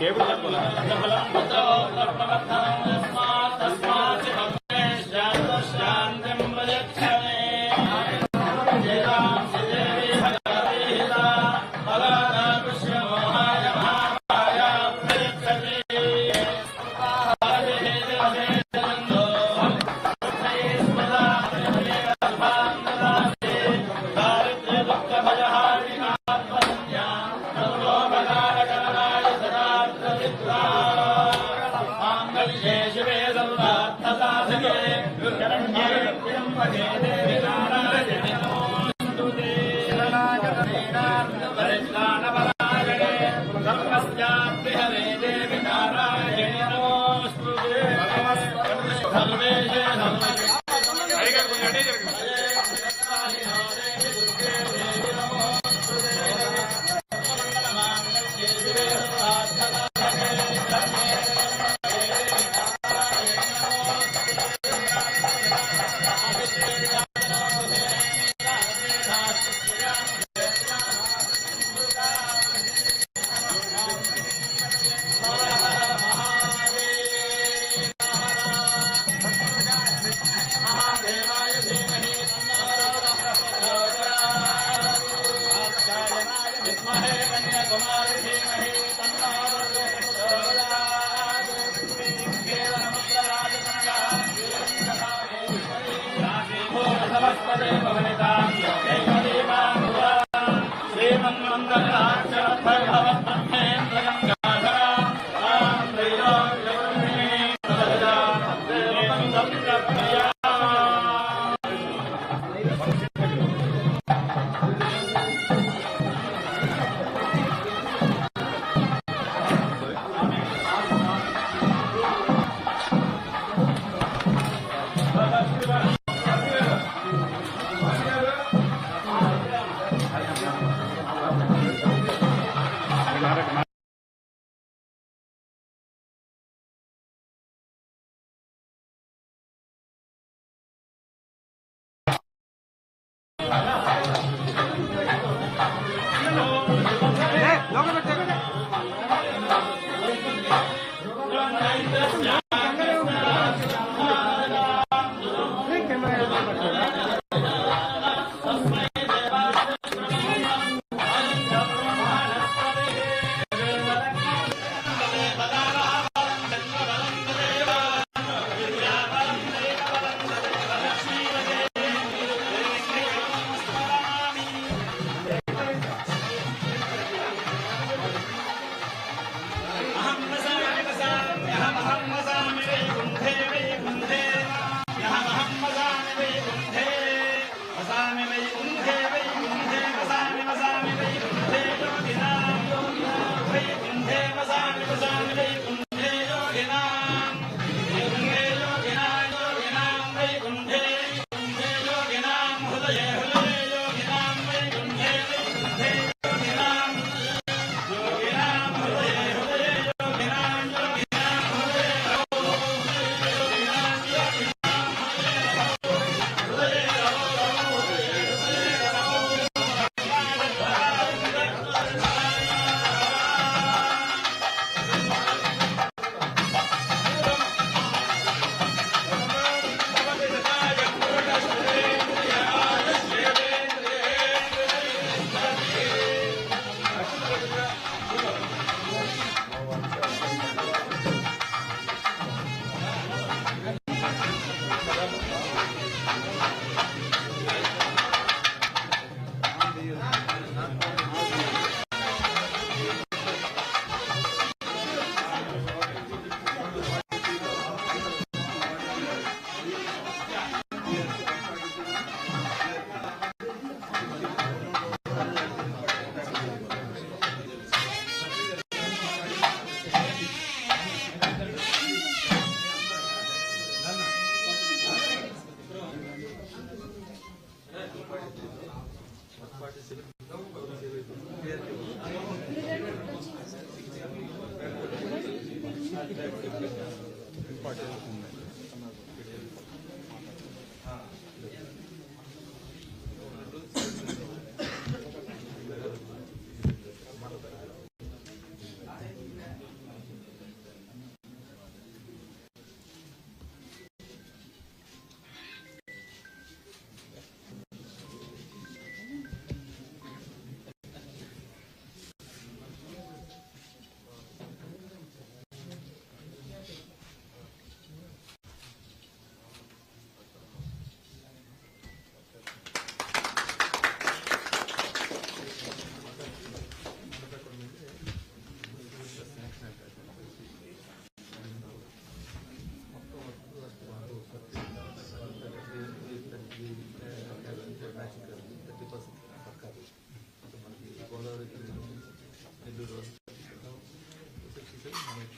Cable కట్టుకోవాలి?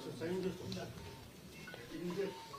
Thank you.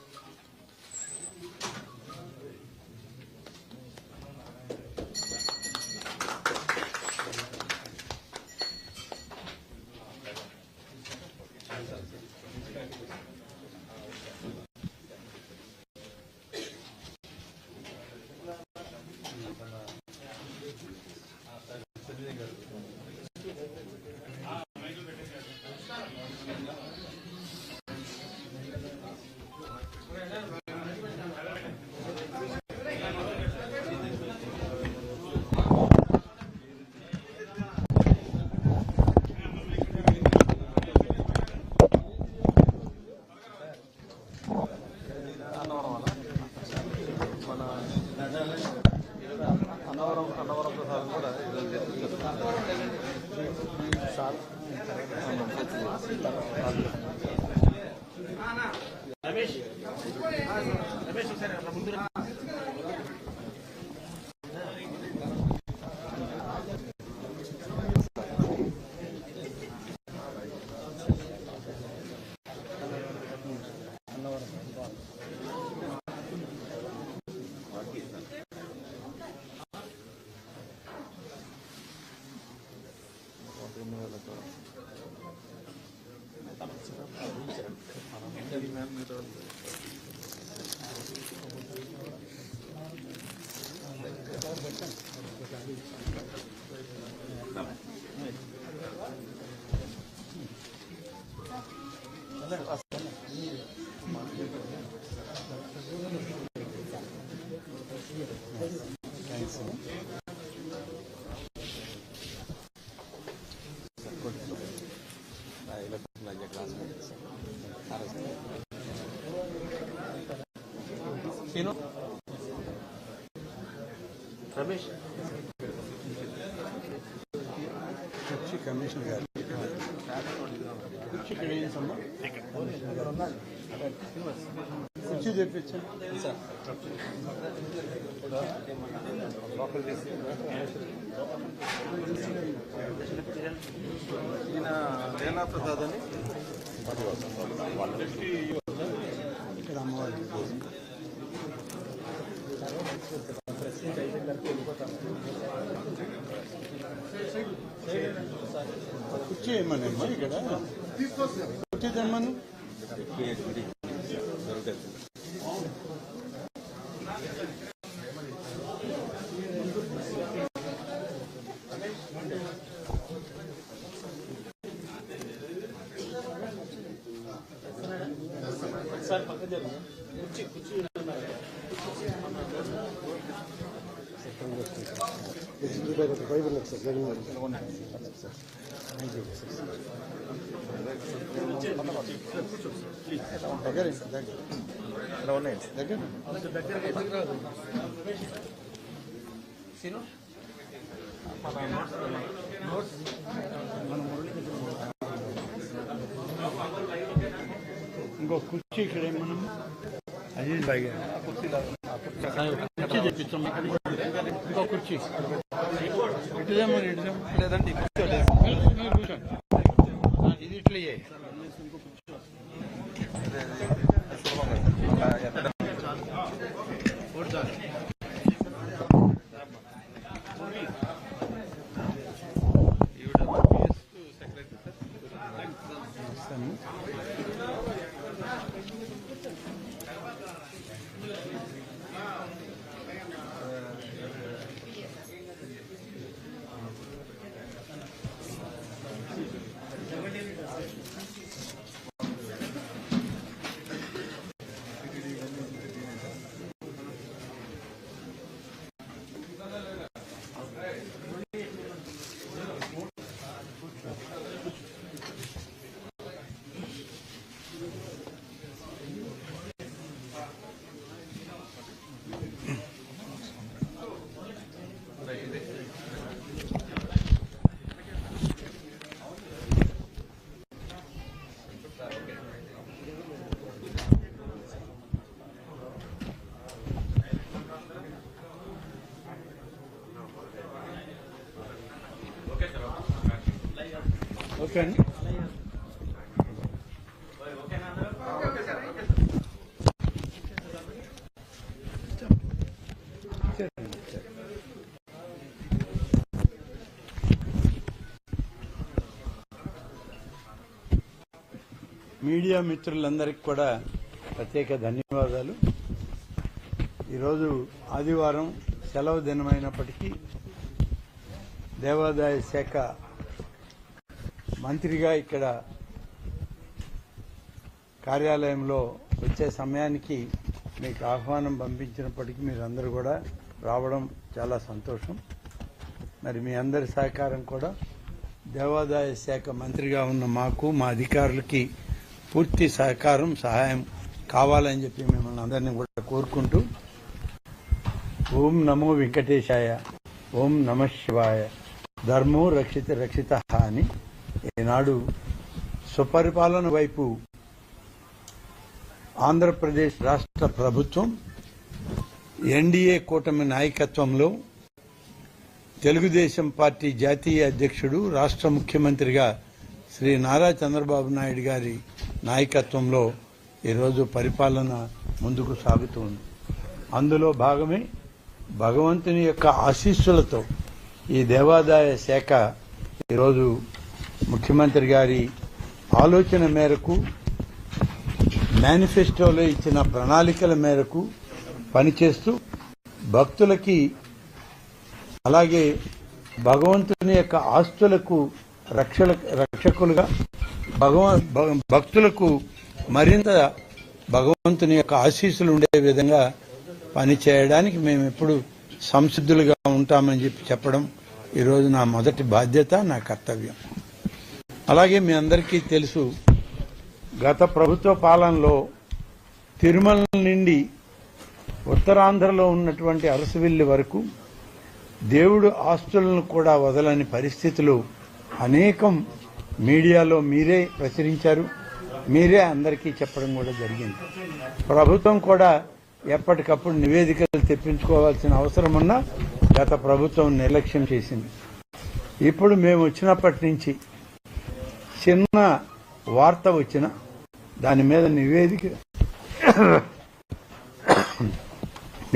Sir Seenu Ramesh? Church commissioner గారు. ఇక్కడ ఏం సమ్మా కుర్చీ తెప్పించండి. ఈయన రేనా ప్రసాద్ అని? ఇక్కడ అమ్మవారి. కుర్చీ ఏమన్నా అమ్మా ఇక్కడ. కుర్చీ తెమ్మను రూపాయలు ఒక ఫైవ్ ఉన్నది సార్ జగన్మోహన్ దగ్గర దగ్గర ఉన్నాయి దగ్గర ఇంకో కుర్చీ ఇక్కడ మనం అజీజ్ బాగా కుర్చీ కుర్చీ తెప్పించాం ఇంకో కుర్చీ. లేదండి ఇది ఇట్లా ఓకే మీడియా మిత్రులందరికీ కూడా ప్రత్యేక ధన్యవాదాలు. ఈరోజు ఆదివారం సెలవు దినమైనప్పటికీ దేవాదాయ శాఖ మంత్రిగా ఇక్కడ కార్యాలయంలో వచ్చే సమయానికి మీకు ఆహ్వానం పంపించినప్పటికీ మీరందరూ కూడా రావడం చాలా సంతోషం. మరి మీ అందరి సహకారం కూడా దేవాదాయ శాఖ మంత్రిగా ఉన్న మాకు మా అధికారులకి పూర్తి సహకారం సహాయం కావాలని చెప్పి మిమ్మల్ని అందరినీ కూడా కోరుకుంటూ ఓం నమో వెంకటేశాయ ఓం నమ శివాయ ధర్మో రక్షిత రక్షిత అని ఈనాడు సుపరిపాలన వైపు ఆంధ్రప్రదేశ్ రాష్ట్ర ప్రభుత్వం ఎన్డీఏ కూటమి నాయకత్వంలో తెలుగుదేశం పార్టీ జాతీయ అధ్యక్షుడు రాష్ట్ర ముఖ్యమంత్రిగా శ్రీ నారా చంద్రబాబు నాయుడు గారి నాయకత్వంలో ఈరోజు పరిపాలన ముందుకు సాగుతుంది. అందులో భాగమే భగవంతుని యొక్క ఆశీస్సులతో ఈ దేవాదాయ శాఖ ఈరోజు ముఖ్యమంత్రి గారి ఆలోచన మేరకు మేనిఫెస్టోలో ఇచ్చిన ప్రణాళికల మేరకు పనిచేస్తూ భక్తులకి అలాగే భగవంతుని యొక్క ఆస్తులకు రక్షల రక్షకులుగా భగవ భక్తులకు మరింత భగవంతుని యొక్క ఆశీస్సులు ఉండే విధంగా పనిచేయడానికి మేము ఎప్పుడు సంసిద్ధులుగా ఉంటామని చెప్పి చెప్పడం ఈరోజు నా మొదటి బాధ్యత నా కర్తవ్యం. అలాగే మీ అందరికీ తెలుసు గత ప్రభుత్వ పాలనలో తిరుమల నుండి ఉత్తరాంధ్రలో ఉన్నటువంటి అరసవిల్లి వరకు దేవుడు ఆస్తులను కూడా వదలని పరిస్థితులు అనేకం మీడియాలో మీరే ప్రచురించారు. మీరే అందరికీ చెప్పడం కూడా జరిగింది. ప్రభుత్వం కూడా ఎప్పటికప్పుడు నివేదికలు తెప్పించుకోవాల్సిన అవసరం ఉన్నా గత ప్రభుత్వం నిర్లక్ష్యం చేసింది. ఇప్పుడు మేము వచ్చినప్పటి నుంచి చిన్న వార్త వచ్చిన దాని మీద నివేదిక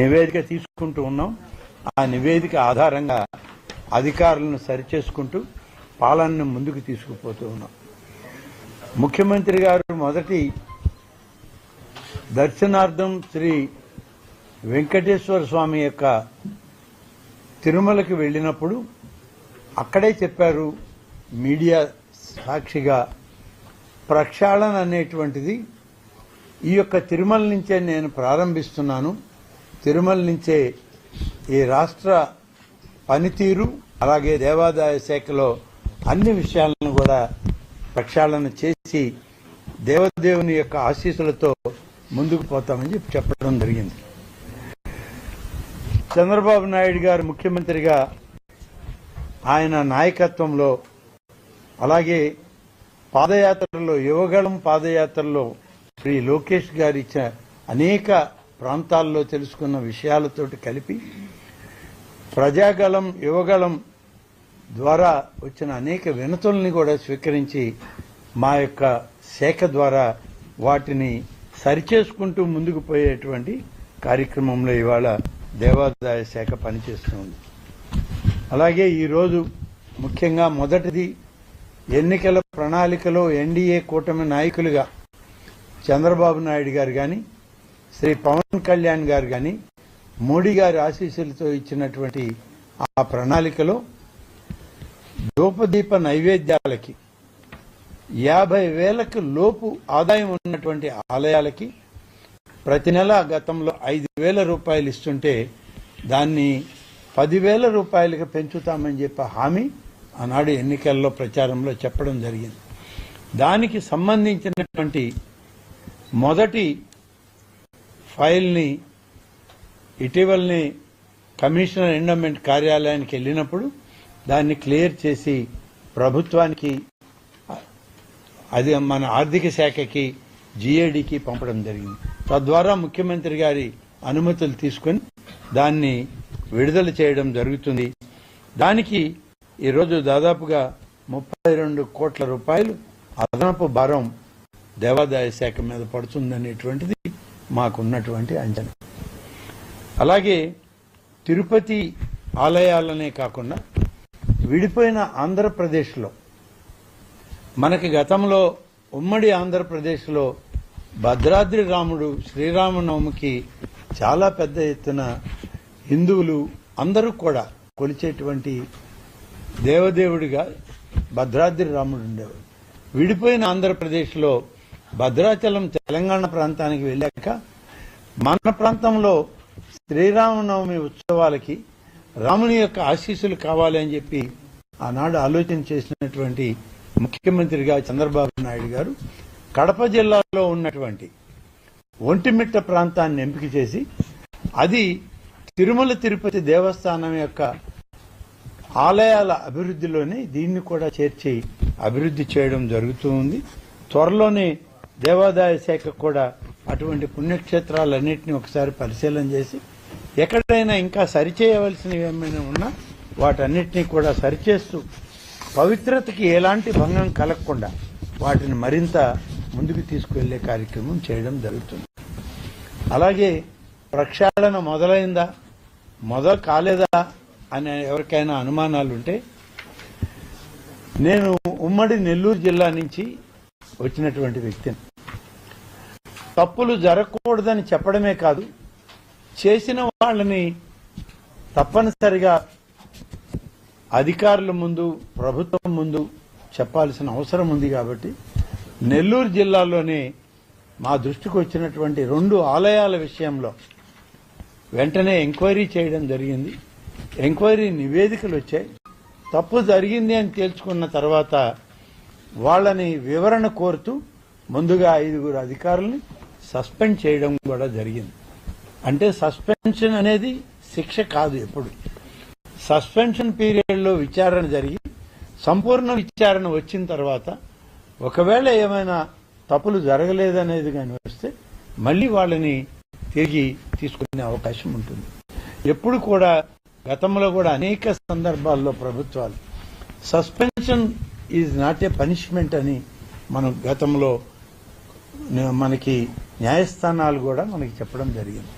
నివేదిక తీసుకుంటూ ఉన్నాం. ఆ నివేదిక ఆధారంగా అధికారులను సరిచేసుకుంటూ పాలనను ముందుకు తీసుకుపోతూ ఉన్నాం. ముఖ్యమంత్రి గారు మొదటి దర్శనార్థం శ్రీ వెంకటేశ్వర స్వామి యొక్క తిరుమలకి వెళ్ళినప్పుడు అక్కడే చెప్పారు మీడియా సాక్షిగా ప్రక్షాళన అనేటువంటిది ఈ యొక్క తిరుమల నుంచే నేను ప్రారంభిస్తున్నాను. తిరుమల నుంచే ఈ రాష్ట్ర పనితీరు అలాగే దేవాదాయ శాఖలో అన్ని విషయాలను కూడా ప్రక్షాళన చేసి దేవదేవుని యొక్క ఆశీస్సులతో ముందుకు పోతామని చెప్పి చెప్పడం జరిగింది. చంద్రబాబు నాయుడు గారు ముఖ్యమంత్రిగా ఆయన నాయకత్వంలో అలాగే పాదయాత్రలో యువగళం పాదయాత్రలో శ్రీ లోకేష్ గారి ఇచ్చిన అనేక ప్రాంతాల్లో తెలుసుకున్న విషయాలతోటి కలిపి ప్రజాగళం యువగళం ద్వారా వచ్చిన అనేక వినతుల్ని కూడా స్వీకరించి మా యొక్క శాఖ ద్వారా వాటిని సరిచేసుకుంటూ ముందుకు పోయేటువంటి కార్యక్రమంలో ఇవాళ దేవాదాయ శాఖ పనిచేస్తుంది. అలాగే ఈరోజు ముఖ్యంగా మొదటిది ఎన్నికల ప్రణాళికలో ఎన్డీఏ కూటమి నాయకులుగా చంద్రబాబు నాయుడు గారు కానీ శ్రీ పవన్ కళ్యాణ్ గారు కానీ మోడీ గారి ఆశీస్సులతో ఇచ్చినటువంటి ఆ ప్రణాళికలో ధూపదీప నైవేద్యాలకి యాభై వేలకు లోపు ఆదాయం ఉన్నటువంటి ఆలయాలకి ప్రతి నెల గతంలో ఐదు వేల రూపాయలు ఇస్తుంటే దాన్ని పదివేల రూపాయలుగా పెంచుతామని చెప్పి హామీ ఆనాడు ఎన్నికల్లో ప్రచారంలో చెప్పడం జరిగింది. దానికి సంబంధించినటువంటి మొదటి ఫైల్ని ఇటీవలనే కమిషనర్ ఎండోమెంట్ కార్యాలయానికి వెళ్ళినప్పుడు దాన్ని క్లియర్ చేసి ప్రభుత్వానికి అది మన ఆర్థిక శాఖకి జీఏడీకి పంపడం జరిగింది. తద్వారా ముఖ్యమంత్రి గారి అనుమతులు తీసుకొని దాన్ని విడుదల చేయడం జరుగుతుంది. దానికి ఈరోజు దాదాపుగా ముప్పై రెండు కోట్ల రూపాయలు అదనపు భారం దేవాదాయ శాఖ మీద పడుతుందనేటువంటిది మాకున్నటువంటి అంచనా. అలాగే తిరుపతి ఆలయాలనే కాకుండా విడిపోయిన ఆంధ్రప్రదేశ్లో మనకి గతంలో ఉమ్మడి ఆంధ్రప్రదేశ్లో భద్రాద్రి రాముడు శ్రీరామనవమికి చాలా పెద్ద ఎత్తున హిందువులు అందరూ కూడా కొలిచేటువంటి దేవదేవుడిగా భద్రాద్రి రాముడు ఉండేవాడు. విడిపోయిన ఆంధ్రప్రదేశ్లో భద్రాచలం తెలంగాణ ప్రాంతానికి వెళ్ళాక మన ప్రాంతంలో శ్రీరామనవమి ఉత్సవాలకి రాముని యొక్క ఆశీస్సులు కావాలి అని చెప్పి ఆనాడు ఆలోచన చేసినటువంటి ముఖ్యమంత్రిగా చంద్రబాబు నాయుడు గారు కడప జిల్లాలో ఉన్నటువంటి ఒంటిమిట్ట ప్రాంతాన్ని ఎంపిక చేసి అది తిరుమల తిరుపతి దేవస్థానం యొక్క ఆలయాల అభివృద్ధిలోనే దీన్ని కూడా చేర్చి అభివృద్ధి చేయడం జరుగుతూ ఉంది. త్వరలోనే దేవాదాయ శాఖ కూడా అటువంటి పుణ్యక్షేత్రాలన్నింటినీ ఒకసారి పరిశీలన చేసి ఎక్కడైనా ఇంకా సరిచేయవలసినవి ఏమైనా ఉన్నా వాటన్నిటినీ కూడా సరిచేస్తూ పవిత్రతకి ఎలాంటి భంగం కలగకుండా వాటిని మరింత ముందుకు తీసుకువెళ్ళే కార్యక్రమం చేయడం జరుగుతుంది. అలాగే ప్రక్షాళన మొదలైందా? మొదలు కాలేదా? అనే ఎవరికైనా అనుమానాలు ఉంటే నేను ఉమ్మడి నెల్లూరు జిల్లా నుంచి వచ్చినటువంటి వ్యక్తిని. తప్పులు జరగకూడదని చెప్పడమే కాదు చేసిన వాళ్ళని తప్పనిసరిగా అధికారుల ముందు ప్రభుత్వం ముందు చెప్పాల్సిన అవసరం ఉంది కాబట్టి నెల్లూరు జిల్లాలోనే మా దృష్టికి వచ్చినటువంటి రెండు ఆలయాల విషయంలో వెంటనే ఎంక్వైరీ చేయడం జరిగింది. ఎంక్వైరీ నివేదికలు వచ్చాయి. తప్పు జరిగింది అని తేల్చుకున్న తర్వాత వాళ్ళని వివరణ కోరుతూ ముందుగా ఐదుగురు అధికారుల్ని సస్పెండ్ చేయడం కూడా జరిగింది. అంటే సస్పెన్షన్ అనేది శిక్ష కాదు ఎప్పుడు. సస్పెన్షన్ పీరియడ్లో విచారణ జరిగి సంపూర్ణ విచారణ వచ్చిన తర్వాత ఒకవేళ ఏమైనా తప్పులు జరగలేదనేది కానీ వస్తే మళ్ళీ వాళ్ళని తిరిగి తీసుకునే అవకాశం ఉంటుంది. ఎప్పుడు కూడా గతంలో కూడా అనేక సందర్భాల్లో ప్రభుత్వాలు suspension is not a punishment అని మనం గతంలో మనకి న్యాయస్థానాలు కూడా మనకి చెప్పడం జరిగింది.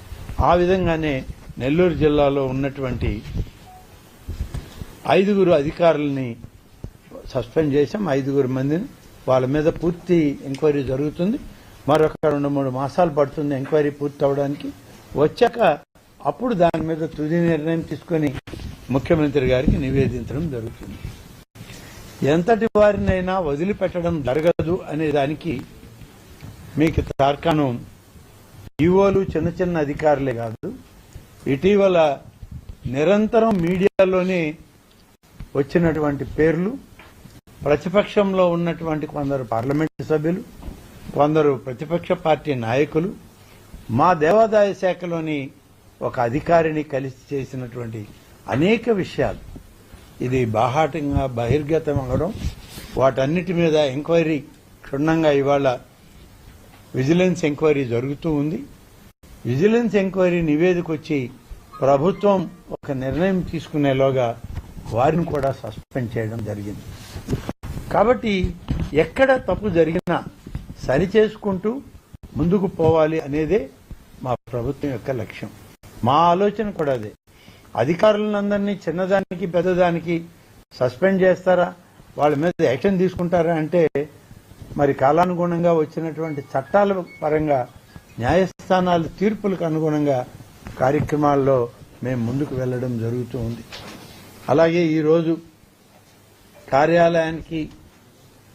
ఆ విధంగానే నెల్లూరు జిల్లాలో ఉన్నటువంటి ఐదుగురు అధికారులని సస్పెండ్ చేశాం. ఐదుగురు మందిని వాళ్ళ మీద పూర్తి ఎంక్వైరీ జరుగుతుంది. మరొక రెండు మూడు మాసాలు పడుతుంది ఎంక్వైరీ పూర్తి అవడానికి వచ్చాక అప్పుడు దాని మీద తుది నిర్ణయం తీసుకొని ముఖ్యమంత్రి గారికి నివేదించడం జరుగుతుంది. ఎంతటి వారినైనా వదిలిపెట్టడం జరగదు అనే దానికి మీకు తార్కాణం ఈవోలు చిన్న చిన్న అధికారులే కాదు. ఇటీవల నిరంతరం మీడియాలోనే వచ్చినటువంటి పేర్లు ప్రతిపక్షంలో ఉన్నటువంటి కొందరు పార్లమెంటు సభ్యులు కొందరు ప్రతిపక్ష పార్టీ నాయకులు మా దేవాదాయ శాఖలోని ఒక అధికారిని కలిసి చేసినటువంటి అనేక విషయాలు. ఇది బాహాటంగా బహిర్గతం అవడం వాటన్నిటి మీద ఎంక్వైరీ క్షుణ్ణంగా ఇవాళ విజిలెన్స్ ఎంక్వైరీ జరుగుతూ ఉంది. విజిలెన్స్ ఎంక్వైరీ నివేదిక వచ్చి ప్రభుత్వం ఒక నిర్ణయం తీసుకునేలోగా వారిని కూడా సస్పెండ్ చేయడం జరిగింది. కాబట్టి ఎక్కడ తప్పు జరిగినా సరి చేసుకుంటూ ముందుకు పోవాలి అనేదే మా ప్రభుత్వం యొక్క లక్ష్యం. మా ఆలోచన కూడా అదే. అధికారులందరినీ చిన్నదానికి పెద్దదానికి సస్పెండ్ చేస్తారా? వాళ్ళ మీద యాక్షన్ తీసుకుంటారా అంటే మరి కాలానుగుణంగా వచ్చినటువంటి చట్టాల పరంగా న్యాయస్థానాల తీర్పులకు అనుగుణంగా కార్యక్రమాల్లో మేము ముందుకు వెళ్ళడం జరుగుతూ ఉంది. అలాగే ఈరోజు కార్యాలయానికి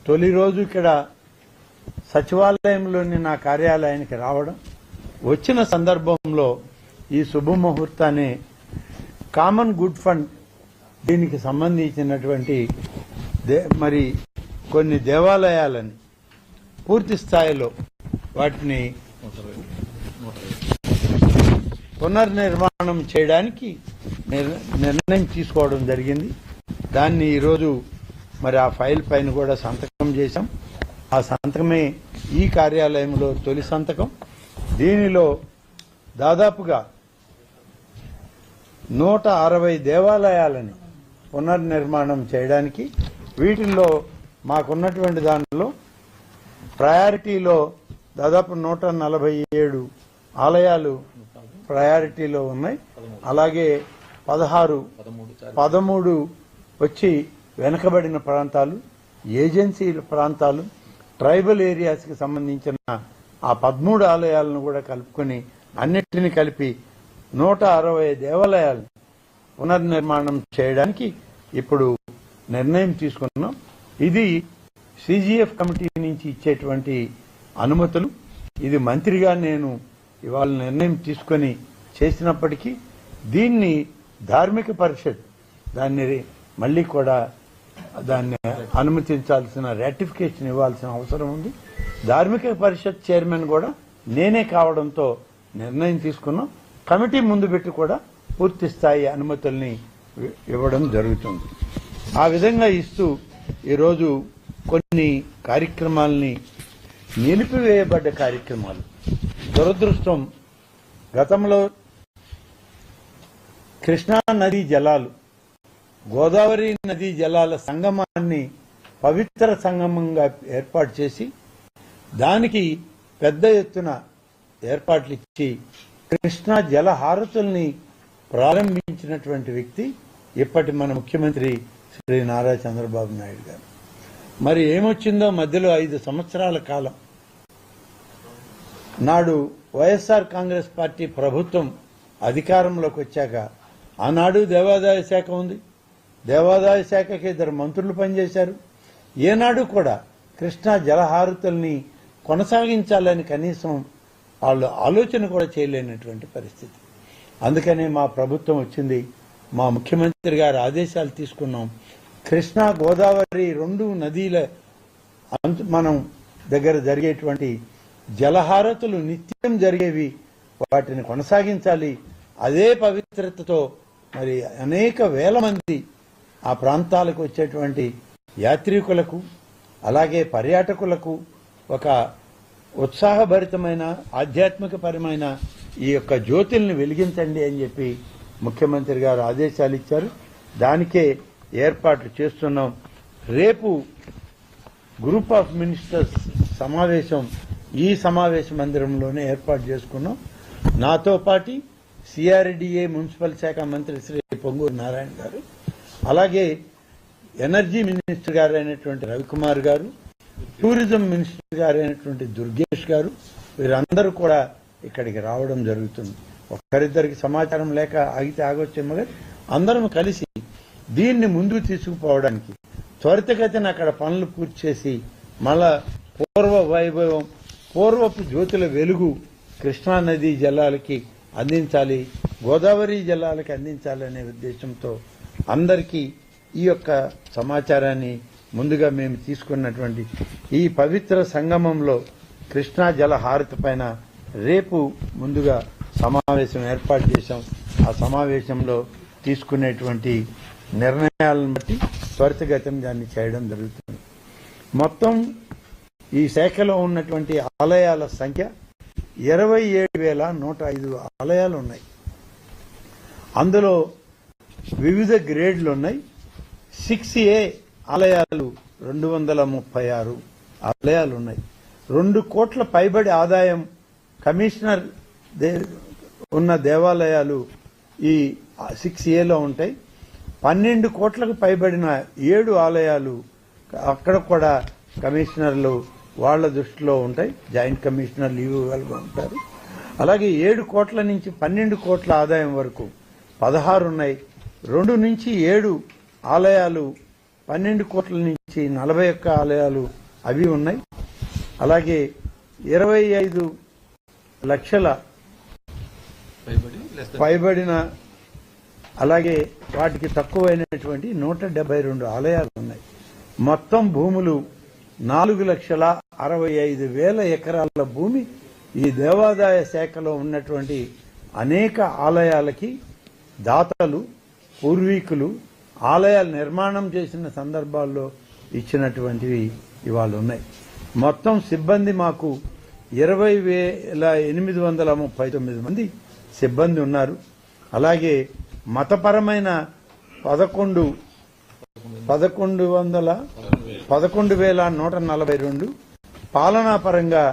తొలి రోజు ఇక్కడ సచివాలయంలోని నా కార్యాలయానికి రావడం వచ్చిన సందర్భంలో ఈ శుభముహూర్తాన్ని కామన్ గుడ్ ఫండ్ దీనికి సంబంధించినటువంటి దే- మరి కొన్ని దేవాలయాలని పూర్తి స్థాయిలో వాటిని పునర్నిర్మాణం చేయడానికి నిర్ణయం తీసుకోవడం జరిగింది. దాన్ని ఈరోజు మరి ఆ ఫైల్ పైన కూడా సంతకం చేశాం. ఆ సంతకమే ఈ కార్యాలయంలో తొలి సంతకం. దీనిలో దాదాపుగా నూట అరవై దేవాలయాలని పునర్నిర్మాణం చేయడానికి వీటిల్లో మాకున్నటువంటి దానిలో ప్రయారిటీలో దాదాపు నూట నలభై ఏడు ఆలయాలు ప్రయారిటీలో ఉన్నాయి. అలాగే పదహారు పదమూడు వచ్చి వెనుకబడిన ప్రాంతాలు ఏజెన్సీల ప్రాంతాలు ట్రైబల్ ఏరియాస్కి సంబంధించిన ఆ పదమూడు ఆలయాలను కూడా కలుపుకొని అన్నిటిని కలిపి నూట అరవై దేవాలయాలు పునర్నిర్మాణం చేయడానికి ఇప్పుడు నిర్ణయం తీసుకున్నాం. ఇది సిజిఎఫ్ కమిటీ నుంచి ఇచ్చేటువంటి అనుమతులు. ఇది మంత్రిగా నేను ఇవాళ నిర్ణయం తీసుకొని చేసినప్పటికీ దీన్ని ధార్మిక పరిషత్ దాన్ని మళ్ళీ కూడా దాన్ని అనుమతించాల్సిన రాటిఫికేషన్ ఇవ్వాల్సిన అవసరం ఉంది. ధార్మిక పరిషత్ చైర్మన్ కూడా నేనే కావడంతో నిర్ణయం తీసుకున్నాం. కమిటీ ముందు పెట్టి కూడా పూర్తి స్థాయి అనుమతుల్ని ఇవ్వడం జరుగుతుంది. ఆ విధంగా ఇస్తూ ఈరోజు కొన్ని కార్యక్రమాల్ని నిలిపివేయబడ్డ కార్యక్రమాలు. దురదృష్టం గతంలో కృష్ణా నదీ జలాలు గోదావరి నదీ జలాల సంగమాన్ని పవిత్ర సంగమంగా ఏర్పాటు చేసి దానికి పెద్ద ఎత్తున ఏర్పాట్లు ఇచ్చి కృష్ణా జల హారతుల్ని ప్రారంభించినటువంటి వ్యక్తి ఇప్పటి మన ముఖ్యమంత్రి శ్రీ నారా చంద్రబాబు నాయుడు గారు. మరి ఏమొచ్చిందో మధ్యలో ఐదు సంవత్సరాల కాలం. నాడు వైఎస్ఆర్ కాంగ్రెస్ పార్టీ ప్రభుత్వం అధికారంలోకి వచ్చాక ఆనాడు దేవాదాయ శాఖ ఉంది. దేవాదాయ శాఖకి ఇద్దరు మంత్రులు పనిచేశారు. ఏనాడు కూడా కృష్ణా జలహారతుల్ని కొనసాగించాలని కనీసం వాళ్ళు ఆలోచన కూడా చేయలేనటువంటి పరిస్థితి. అందుకనే మా ప్రభుత్వం వచ్చింది. మా ముఖ్యమంత్రి గారు ఆదేశాలు తీసుకున్నాం. కృష్ణా గోదావరి రెండు నదీల మనం దగ్గర జరిగేటువంటి జలహారతులు నిత్యం జరిగేవి. వాటిని కొనసాగించాలి. అదే పవిత్రతతో మరి అనేక వేల మంది ఆ ప్రాంతాలకు వచ్చేటువంటి యాత్రికులకు అలాగే పర్యాటకులకు ఒక ఉత్సాహభరితమైన ఆధ్యాత్మికపరమైన ఈ యొక్క జ్యోతుల్ని వెలిగించండి అని చెప్పి ముఖ్యమంత్రి గారు ఆదేశాలు ఇచ్చారు. దానికే ఏర్పాట్లు చేస్తున్నాం. రేపు గ్రూప్ ఆఫ్ మినిస్టర్స్ సమావేశం ఈ సమావేశ మందిరంలోనే ఏర్పాటు చేసుకున్నాం. నాతో పాటి సిఆర్డిఏ మున్సిపల్ శాఖ మంత్రి శ్రీ పొంగూరు నారాయణ గారు అలాగే ఎనర్జీ మినిస్టర్ గారు అయినటువంటి రవికుమార్ గారు టూరిజం మినిస్టర్ గారు అయినటువంటి దుర్గే గారు వీరందరూ కూడా ఇక్కడికి రావడం జరుగుతుంది. ఒకరిద్దరికి సమాచారం లేక ఆగితే ఆగొచ్చేమో కానీ అందరం కలిసి దీన్ని ముందుకు తీసుకుపోవడానికి త్వరితగతిన అక్కడ పనులు పూర్తి చేసి మళ్ళా పూర్వ వైభవం పూర్వపు జ్యోతుల వెలుగు కృష్ణానదీ జలాలకి అందించాలి గోదావరి జలాలకి అందించాలనే ఉద్దేశంతో అందరికీ ఈ యొక్క సమాచారాన్ని ముందుగా మేము తీసుకున్నటువంటి ఈ పవిత్ర సంగమంలో కృష్ణా జల హారతి పైన రేపు ముందుగా సమావేశం ఏర్పాటు చేశాం. ఆ సమావేశంలో తీసుకునేటువంటి నిర్ణయాలను బట్టి త్వరితగతిన దాన్ని చేయడం జరుగుతుంది. మొత్తం ఈ శాఖలో ఉన్నటువంటి ఆలయాల సంఖ్య ఇరవై ఏడు వేల నూట ఐదు ఆలయాలు ఉన్నాయి. అందులో వివిధ గ్రేడ్లు ఉన్నాయి. సిక్స్ ఏ ఆలయాలు రెండు వందల ముప్పై ఆరు ఆలయాలు ఉన్నాయి. రెండు కోట్ల పైబడి ఆదాయం కమిషనర్ దే- ఉన్న దేవాలయాలు ఈ సిక్స్ ఏలో ఉంటాయి. పన్నెండు కోట్లకు పైబడిన ఏడు ఆలయాలు అక్కడ కూడా కమిషనర్లు వాళ్ళ దృష్టిలో ఉంటాయి. జాయింట్ కమిషనర్లు ఇవ్వగలుగా ఉంటారు. అలాగే ఏడు కోట్ల నుంచి పన్నెండు కోట్ల ఆదాయం వరకు పదహారు ఉన్నాయి. రెండు నుంచి ఏడు ఆలయాలు పన్నెండు కోట్ల నుంచి నలభై ఒక్క ఆలయాలు అవి ఉన్నాయి. అలాగే ఇరవై ఐదు లక్షల పైబడిన అలాగే వాటికి తక్కువైనటువంటి నూట డెబ్బై రెండు ఆలయాలు ఉన్నాయి. మొత్తం భూములు నాలుగు లక్షల అరవై ఐదు వేల ఎకరాల భూమి ఈ దేవాదాయ శాఖలో ఉన్నటువంటి అనేక ఆలయాలకి దాతలు పూర్వీకులు ఆలయాల నిర్మాణం చేసిన సందర్భాల్లో ఇచ్చినటువంటివి ఇవాళ ఉన్నాయి. మొత్తం సిబ్బంది మాకు ఇరవై వేల ఎనిమిది వందల ముప్పై తొమ్మిది మంది సిబ్బంది ఉన్నారు. అలాగే మతపరమైన పదకొండు పదకొండు వందల పదకొండు వేల నూట నలభై రెండు పాలనాపరంగా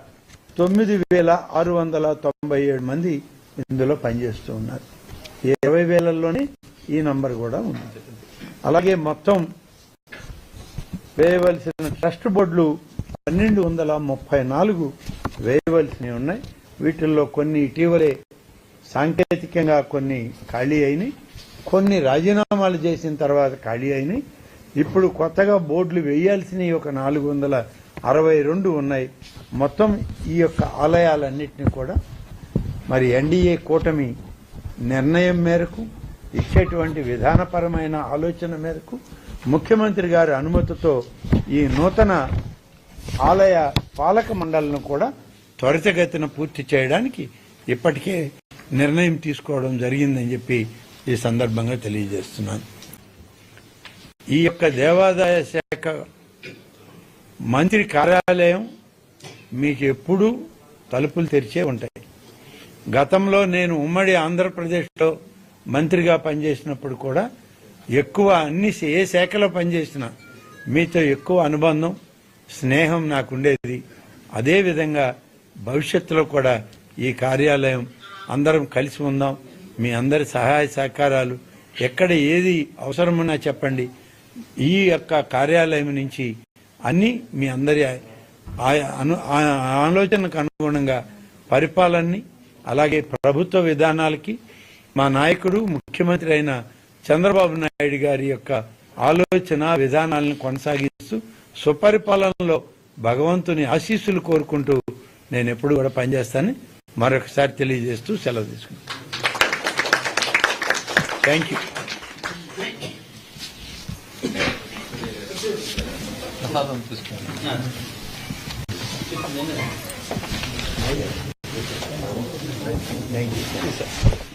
తొమ్మిది వేల ఆరు వందల తొంభై ఏడు మంది ఇందులో పనిచేస్తూ ఉన్నారు. ఇరవై వేలలోనే ఈ నంబర్ కూడా ఉంది. అలాగే మొత్తం వేయవలసిన ట్రస్ట్ బోర్డులు పన్నెండు వందల ముప్పై నాలుగు వేయవలసినవి ఉన్నాయి. వీటిల్లో కొన్ని ఇటీవలే సాంకేతికంగా కొన్ని ఖాళీ అయినాయి. కొన్ని రాజీనామాలు చేసిన తర్వాత ఖాళీ అయినాయి. ఇప్పుడు కొత్తగా బోర్డులు వేయాల్సినవి ఒక నాలుగు వందల అరవై రెండు ఉన్నాయి. మొత్తం ఈ యొక్క ఆలయాలన్నింటినీ కూడా మరి ఎన్డీఏ కూటమి నిర్ణయం మేరకు ఇచ్చేటువంటి విధానపరమైన ఆలోచన మేరకు ముఖ్యమంత్రి గారి అనుమతితో ఈ నూతన ఆలయ పాలక మండలిని కూడా త్వరితగతిన పూర్తి చేయడానికి ఇప్పటికే నిర్ణయం తీసుకోవడం జరిగిందని చెప్పి ఈ సందర్భంగా తెలియజేస్తున్నాను. ఈ యొక్క దేవాదాయ శాఖ మంత్రి కార్యాలయం మీకు ఎప్పుడూ తలుపులు తెరిచే ఉంటాయి. గతంలో నేను ఉమ్మడి ఆంధ్రప్రదేశ్లో మంత్రిగా పనిచేసినప్పుడు కూడా ఎక్కువ అన్ని ఏ శాఖలో పనిచేసినా మీతో ఎక్కువ అనుబంధం స్నేహం నాకుండేది. అదేవిధంగా భవిష్యత్తులో కూడా ఈ కార్యాలయం అందరం కలిసి ఉందాం. మీ అందరి సహాయ సహకారాలు ఎక్కడ ఏది అవసరమున్నా చెప్పండి. ఈ యొక్క కార్యాలయం నుంచి అన్ని మీ అందరి ఆ- అను- ఆ- ఆలోచనకు అనుగుణంగా పరిపాలనని అలాగే ప్రభుత్వ విధానాలకి మా నాయకుడు ముఖ్యమంత్రి అయిన చంద్రబాబు నాయుడు గారి యొక్క ఆలోచన విధానాలను కొనసాగి సుపరిపాలనలో భగవంతుని ఆశీస్సులు కోరుకుంటూ నేను ఎప్పుడు కూడా పనిచేస్తానని మరొకసారి తెలియజేస్తూ సెలవు తీసుకుంటాను. Thank you thank you